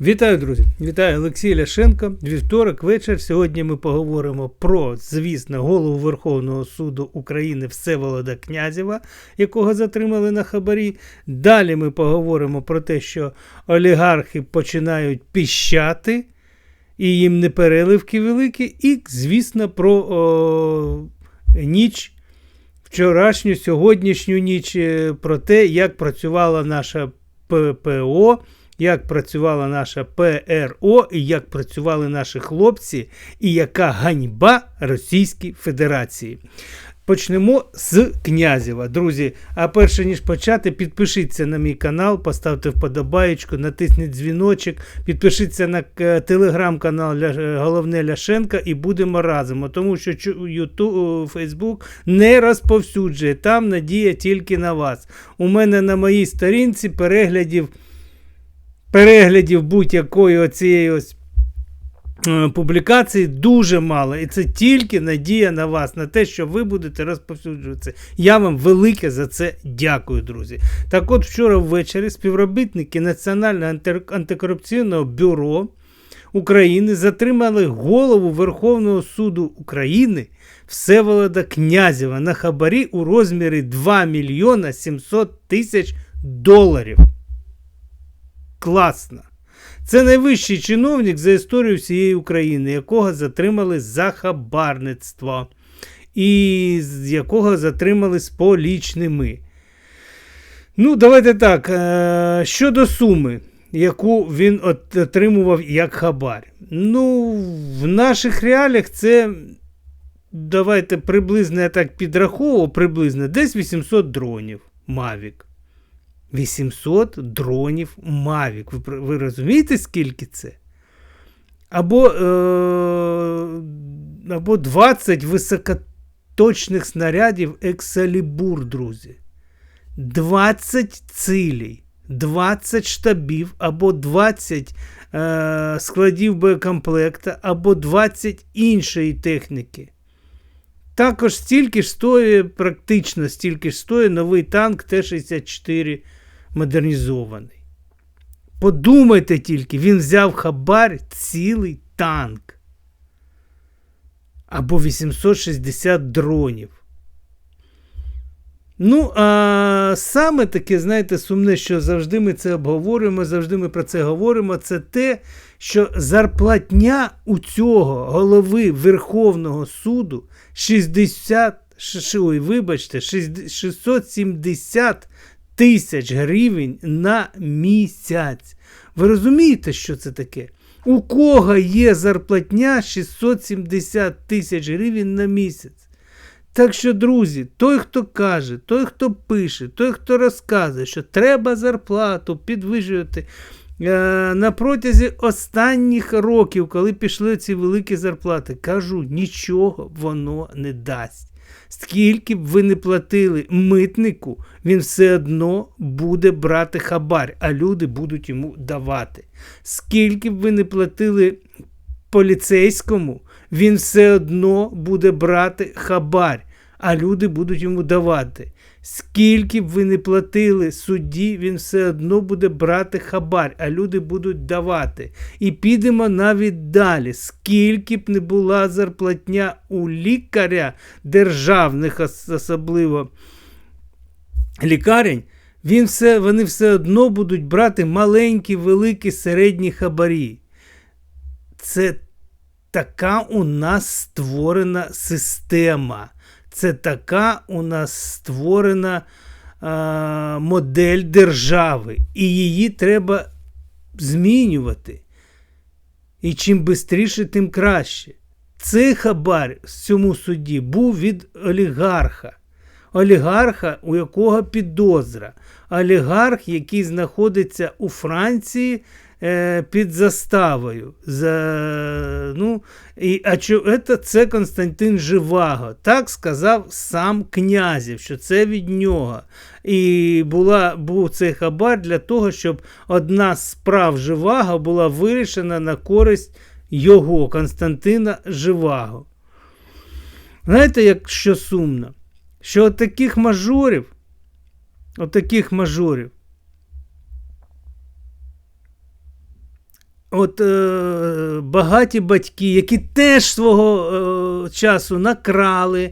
Вітаю, друзі! Вітаю Олексій Ляшенко. Вівторок вечір. Сьогодні ми поговоримо про, звісно, голову Верховного суду України Всеволода Князєва, якого затримали на хабарі. Далі ми поговоримо про те, що олігархи починають піщати, і їм не переливки великі. І, звісно, про о, ніч. Вчорашню, сьогоднішню ніч е, про те, як працювала наша ППО як працювала наша ПРО, і як працювали наші хлопці, і яка ганьба Російській Федерації. Почнемо з Князєва. Друзі, а перше ніж почати, підпишіться на мій канал, поставте вподобаєчку, натисніть дзвіночок, підпишіться на телеграм-канал Головне Ляшенка і будемо разом. Тому що YouTube, Facebook не розповсюджує. Там надія тільки на вас. У мене на моїй сторінці переглядів переглядів будь-якої оцієї ось е, публікації дуже мало. І це тільки надія на вас, на те, що ви будете розповсюджуватися. Я вам велике за це дякую, друзі. Так от вчора ввечері співробітники Національного антикорупційного бюро України затримали голову Верховного суду України. Всеволода Князєва на хабарі у розмірі 2 мільйона 700 тисяч доларів класно. Це найвищий чиновник за історію всієї України, якого затримали за хабарництво, і якого затримали з полічними. Ну, давайте так. Е, щодо суми, яку він отримував як хабар. Ну, в наших реаліях це. Давайте приблизно я так підраховував, приблизно десь 800 дронів Mavic. 800 дронів Mavic. Ви ви розумієте, скільки це? Або е, або 20 високоточних снарядів Excalibur, друзі. 20 цілей, 20 штабів, або 20 е, складів боєкомплекта, або 20 іншої техніки. Також стільки ж стоїть, практично стільки ж стоїть новий танк Т-64 модернізований. Подумайте тільки, він взяв хабар цілий танк. Або 860 дронів. Ну, а саме таке, знаєте, сумне, що завжди ми це обговорюємо, завжди ми про це говоримо, це те, що зарплатня у цього голови Верховного суду 60, ой, вибачте, 670 тисяч гривень на місяць. Ви розумієте, що це таке? У кого є зарплатня 670 тисяч гривень на місяць? Так що, друзі, той, хто каже, той, хто пише, той, хто розказує, що треба зарплату підвищувати на протязі останніх років, коли пішли ці великі зарплати, кажу, нічого воно не дасть. Скільки б ви не платили митнику, він все одно буде брати хабар, а люди будуть йому давати. Скільки б ви не платили поліцейському, він все одно буде брати хабар, а люди будуть йому давати. Скільки б ви не платили судді, він все одно буде брати хабар, а люди будуть давати. І підемо навіть далі. Скільки б не була зарплатня у лікаря, державних особливо лікарень, він все, вони все одно будуть брати маленькі, великі, середні хабарі. Це така у нас створена система. Це така у нас створена а, модель держави, і її треба змінювати. І чим швидше, тим краще. Цей хабар в цьому суді був від олігарха. Олігарха, у якого підозра. Олігарх, який знаходиться у Франції е, під заставою. За, ну, і, А що, це, це Константин Живаго. Так сказав сам князів, що це від нього. І була, був цей хабар для того, щоб одна з справ Живаго була вирішена на користь його, Константина Живаго. Знаєте, як що сумно? Що от таких мажорів, от таких мажорів от е, багаті батьки, які теж свого е, часу накрали,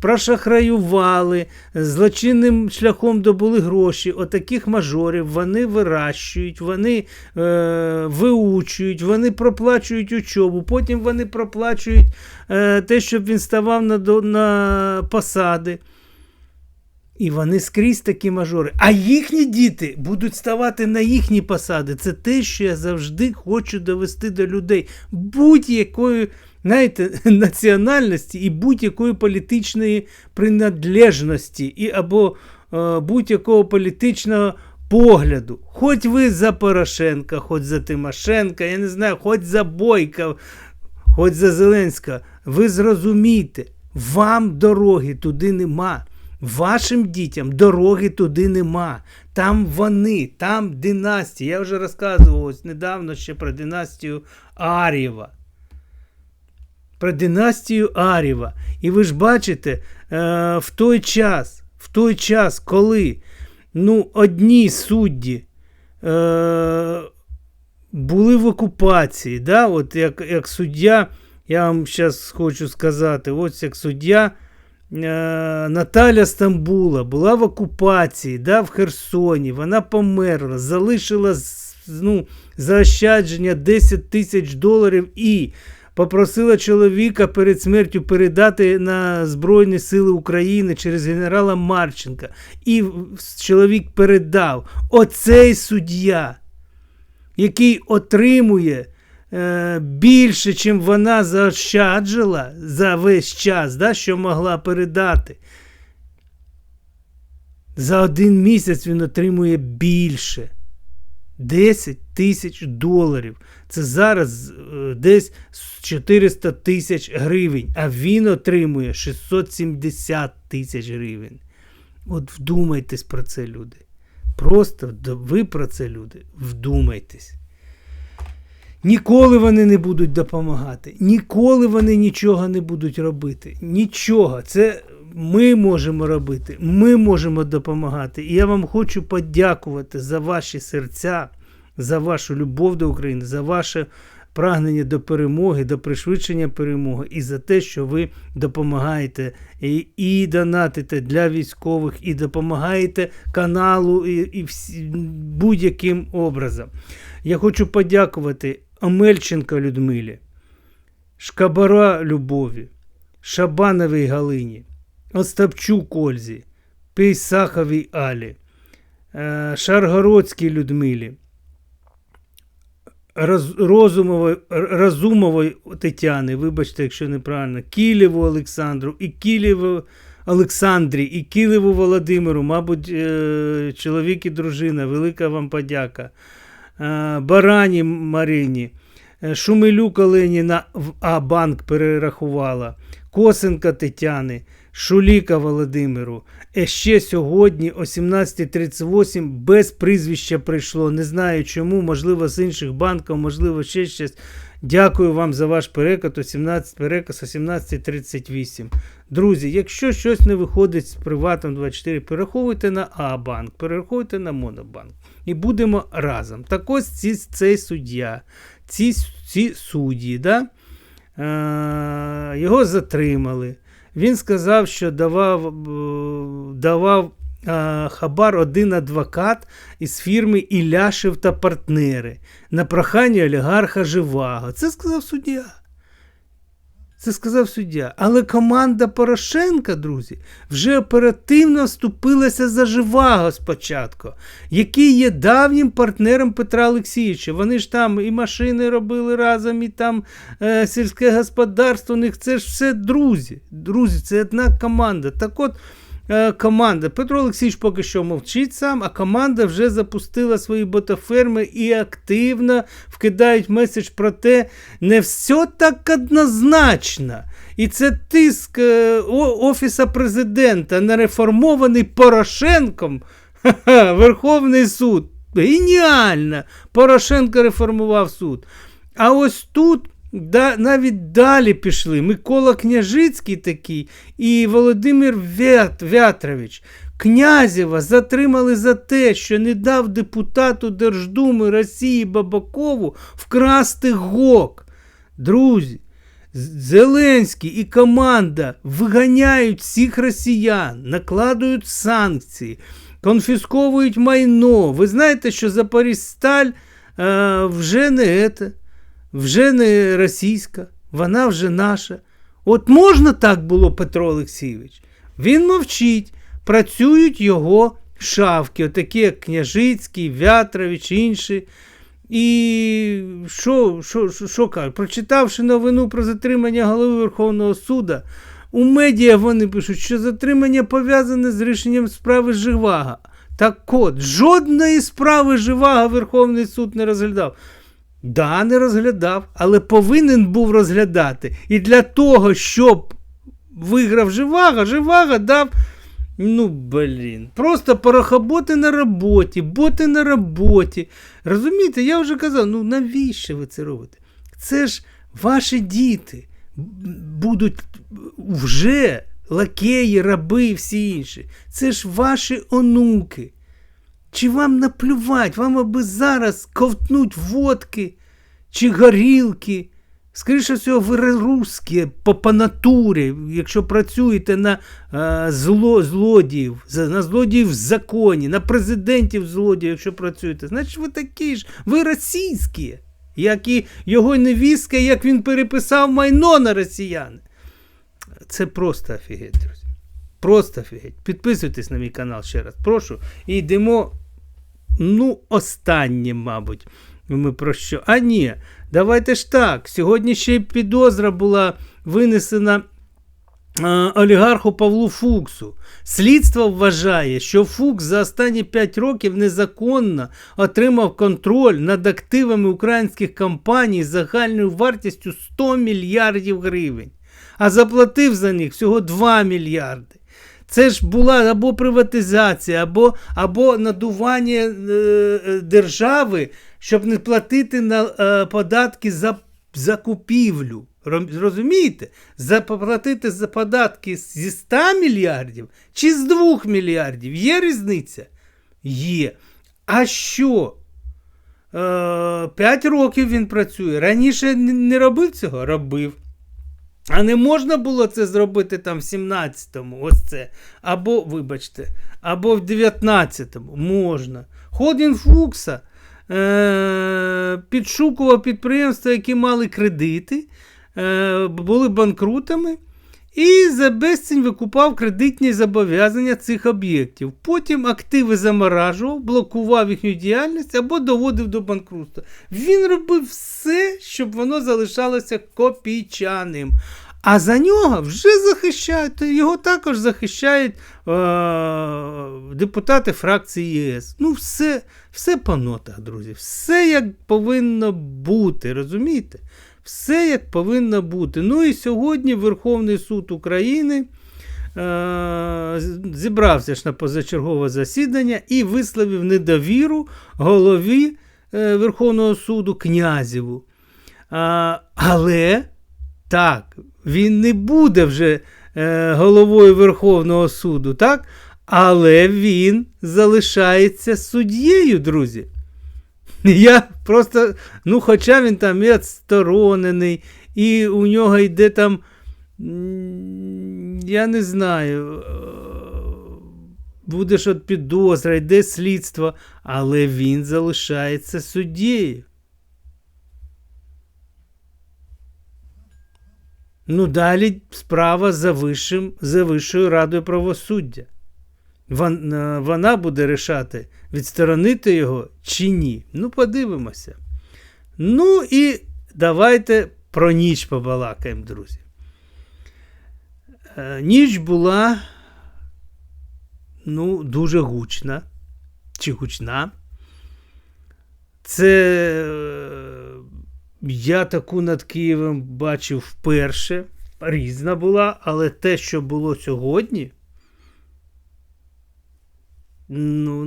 прошахраювали, злочинним шляхом добули гроші. Отаких мажорів вони вирощують, вони е, виучують, вони проплачують учобу, потім вони проплачують е, те, щоб він ставав на, на посади. І вони скрізь такі мажори. А їхні діти будуть ставати на їхні посади. Це те, що я завжди хочу довести до людей. Будь-якої знаєте, національності і будь-якої політичної принадлежності, і або е, будь-якого політичного погляду. Хоч ви за Порошенка, хоч за Тимошенка, я не знаю, хоч за Бойка, хоч за Зеленська, ви зрозумійте, вам дороги туди нема. Вашим дітям дороги туди нема. Там вони, там династія. Я вже розказував ось недавно ще про династію Ар'єва. Про династію Ар'єва. І ви ж бачите, е, в той час, в той час, коли ну, одні судді е, були в окупації, да? от як, як суддя, я вам зараз хочу сказати, ось як суддя. Е, Наталя Стамбула була в окупації, да, в Херсоні, вона померла, залишила ну, заощадження 10 тисяч доларів і попросила чоловіка перед смертю передати на Збройні Сили України через генерала Марченка. І чоловік передав. Оцей суддя, який отримує більше, чим вона заощаджила за весь час, да, що могла передати. За один місяць він отримує більше. 10 тисяч доларів. Це зараз е, десь 400 тисяч гривень, а він отримує 670 тисяч гривень. От вдумайтесь про це, люди. Просто ви про це, люди, вдумайтесь. Ніколи вони не будуть допомагати, ніколи вони нічого не будуть робити. Нічого. Це ми можемо робити, ми можемо допомагати. І я вам хочу подякувати за ваші серця, за вашу любов до України, за ваше прагнення до перемоги, до пришвидшення перемоги і за те, що ви допомагаєте і, і донатите для військових, і допомагаєте каналу і, і будь-яким образом. Я хочу подякувати Омельченко Людмилі, Шкабара Любові, Шабановій Галині, Остапчук Ользі, Пейсаховій Алі, е, Шаргородській Людмилі, Роз, Розумової, Разумової Тетяни, вибачте, якщо неправильно, Кілєву Олександру і Кілєву Олександрі і Кілєву Володимиру, мабуть, е, чоловік і дружина, велика вам подяка. Е, Барані Марині, е, Шумилюк Олені на в А-банк перерахувала, Косенка Тетяни, Шуліка Володимиру. Е, ще сьогодні о 17.38 без прізвища прийшло. Не знаю чому, можливо, з інших банків, можливо, ще щось. Дякую вам за ваш переказ о 17, переказ о 17.38. Друзі, якщо щось не виходить з приватом 24, перераховуйте на А-банк, перераховуйте на Монобанк. І будемо разом. Так ось ці, цей суддя, ці, ці судді, да? е, його затримали. Він сказав, що давав, е, давав е, хабар один адвокат із фірми Іляшев та партнери на прохання олігарха Живаго. Це сказав суддя. Це сказав суддя. Але команда Порошенка, друзі, вже оперативно вступилася за Живаго спочатку, який є давнім партнером Петра Олексійовича. Вони ж там і машини робили разом, і там е, сільське господарство. У них це ж все друзі. Друзі, це одна команда. Так от. Е, Команда Петро Олексійович поки що мовчить сам, а команда вже запустила свої ботаферми і активно вкидають меседж про те, не все так однозначно. І це тиск е, Офіса президента, нереформований Порошенком. Ха-ха, Верховний суд. Геніально! Порошенко реформував суд. А ось тут да, навіть далі пішли. Микола Княжицький такий і Володимир Вят, Вятрович. Князєва затримали за те, що не дав депутату Держдуми Росії Бабакову вкрасти гок. Друзі, Зеленський і команда виганяють всіх росіян, накладують санкції, конфісковують майно. Ви знаєте, що Запорізьсталь е, вже не ете, вже не російська, вона вже наша. От можна так було, Петро Олексійович? Він мовчить, працюють його шавки, отакі як Княжицький, Вятрович, інші. І що, що, що, що кажуть? Прочитавши новину про затримання голови Верховного суду, у медіа вони пишуть, що затримання пов'язане з рішенням справи Живага. Так от, жодної справи Живага Верховний суд не розглядав. Да, не розглядав, але повинен був розглядати. І для того, щоб виграв Живага, Живага дав. Ну, блін, просто порохоботи на роботі, боти на роботі. Розумієте, я вже казав, ну навіщо ви це робите? Це ж ваші діти будуть вже лакеї, раби і всі інші. Це ж ваші онуки. Чи вам наплювать, вам аби зараз ковтнуть водки чи горілки? Скоріше всього, ви русські по, по натурі, якщо працюєте на е, зло, злодіїв, на злодіїв в законі, на президентів злодіїв, якщо працюєте, значить ви такі ж, ви російські, як і його невістка, як він переписав майно на росіян. Це просто офігеть. Просто офігеть. Підписуйтесь на мій канал ще раз. Прошу. І йдемо. Ну, останнє, мабуть. Ми про що? А ні, давайте ж так. Сьогодні ще й підозра була винесена е, олігарху Павлу Фуксу. Слідство вважає, що Фукс за останні 5 років незаконно отримав контроль над активами українських компаній з загальною вартістю 100 мільярдів гривень, а заплатив за них всього 2 мільярди. Це ж була або приватизація, або, або надування е, е, держави, щоб не платити на е, податки за, за купівлю. Ром- Розумієте? Заплатити за податки зі 100 мільярдів чи з 2 мільярдів. Є різниця? Є. А що? Е, 5 років він працює. Раніше не робив цього? Робив. А не можна було це зробити там в 17-му, ось це. Або, вибачте, або в 19-му. Можна. Ходін Фукса е- підшукував підприємства, які мали кредити, е- були банкрутами. І за безцінь викупав кредитні зобов'язання цих об'єктів. Потім активи заморажував, блокував їхню діяльність або доводив до банкрутства. Він робив все, щоб воно залишалося копійчаним. А за нього вже захищають, його також захищають е- депутати фракції ЄС. Ну, все, все по нотах, друзі. Все як повинно бути, розумієте? Все як повинно бути. Ну і сьогодні Верховний суд України е- зібрався ж на позачергове засідання і висловив недовіру голові е, Верховного суду Князєву. А, але так, він не буде вже е, головою Верховного суду, так? Але він залишається суддєю, друзі. Я просто, ну, хоча він там і відсторонений, і у нього йде там, я не знаю, е, буде ж от підозра, йде слідство, але він залишається суддєю. Ну, далі справа за, вищим, за Вищою радою правосуддя. Вон- е, Вона буде рішати, відсторонити його чи ні. Ну, подивимося. Ну і давайте про ніч побалакаємо, друзі. Е, Ніч була ну, дуже гучна. Чи гучна. Це е, я таку над Києвом бачив вперше. Різна була, але те, що було сьогодні, ну,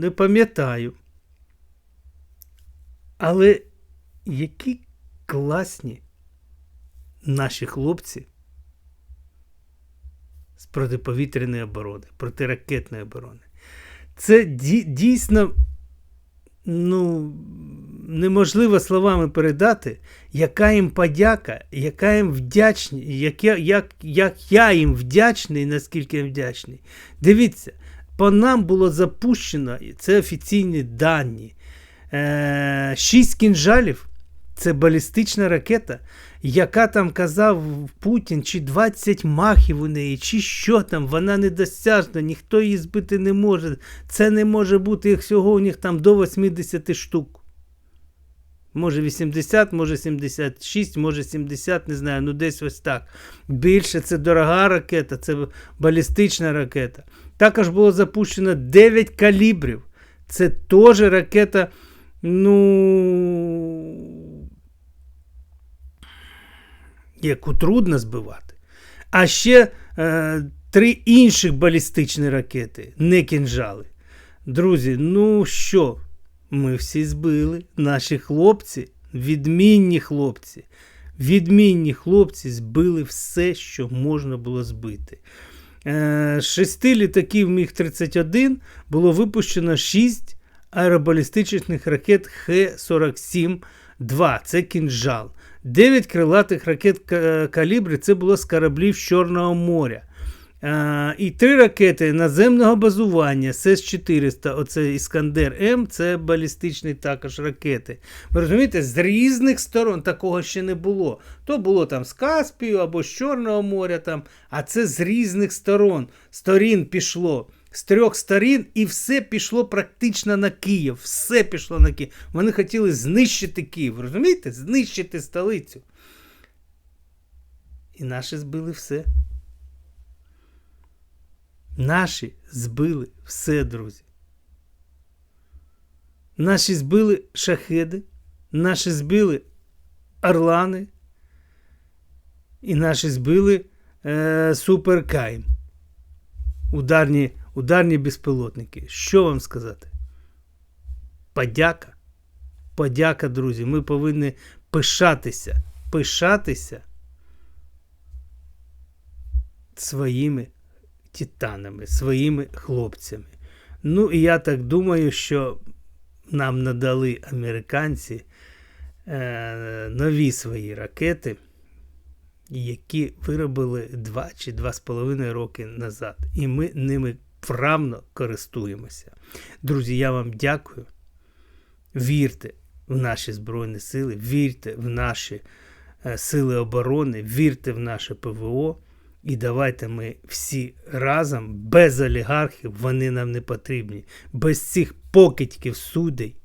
не пам'ятаю. Але які класні наші хлопці з протиповітряної оборони, протиракетної оборони. Це дійсно ну, неможливо словами передати, яка їм подяка, яка їм вдячність, як як, як я їм вдячний, наскільки я вдячний. Дивіться, по нам було запущено, це офіційні дані. Е, шість кінжалів це балістична ракета, яка там казав Путін, чи 20 махів у неї, чи що там, вона недосяжна, ніхто її збити не може. Це не може бути як всього у них там до 80 штук. Може 80, може 76, може 70, не знаю, ну десь ось так. Більше це дорога ракета, це балістична ракета. Також було запущено 9 калібрів. Це теж ракета, ну, яку трудно збивати. А ще е, три інших балістичні ракети, не кінжали. Друзі, ну що, ми всі збили. Наші хлопці, відмінні хлопці, відмінні хлопці збили все, що можна було збити. Е, з шести літаків Міг-31 було випущено 6 аеробалістичних ракет Х-47-2. Це кінжал. 9 крилатих ракет калібри це було з кораблів Чорного моря. І три ракети наземного базування СС-400, оце Іскандер М, це балістичні також ракети. Ви розумієте, з різних сторон такого ще не було. То було там з Каспію або з Чорного моря, там, а це з різних сторон. Сторін пішло. З трьох сторін, і все пішло практично на Київ. Все пішло на Київ. Вони хотіли знищити Київ, розумієте? Знищити столицю. І наші збили все. Наші збили все, друзі. Наші збили шахеди, наші збили орлани, і наші збили е, суперкайм. Ударні, ударні безпілотники. Що вам сказати? Подяка. Подяка, друзі. Ми повинні пишатися, пишатися своїми титанами, своїми хлопцями. Ну, і я так думаю, що нам надали американці е, нові свої ракети, які виробили 2 чи 2,5 роки назад. І ми ними вправно користуємося. Друзі, я вам дякую. Вірте в наші Збройні Сили, вірте в наші е, сили оборони, вірте в наше ПВО. І давайте ми всі разом, без олігархів, вони нам не потрібні. Без цих покидьків судей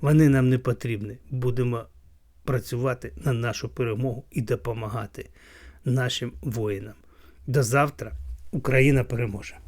вони нам не потрібні. Будемо працювати на нашу перемогу і допомагати нашим воїнам. До завтра Україна переможе!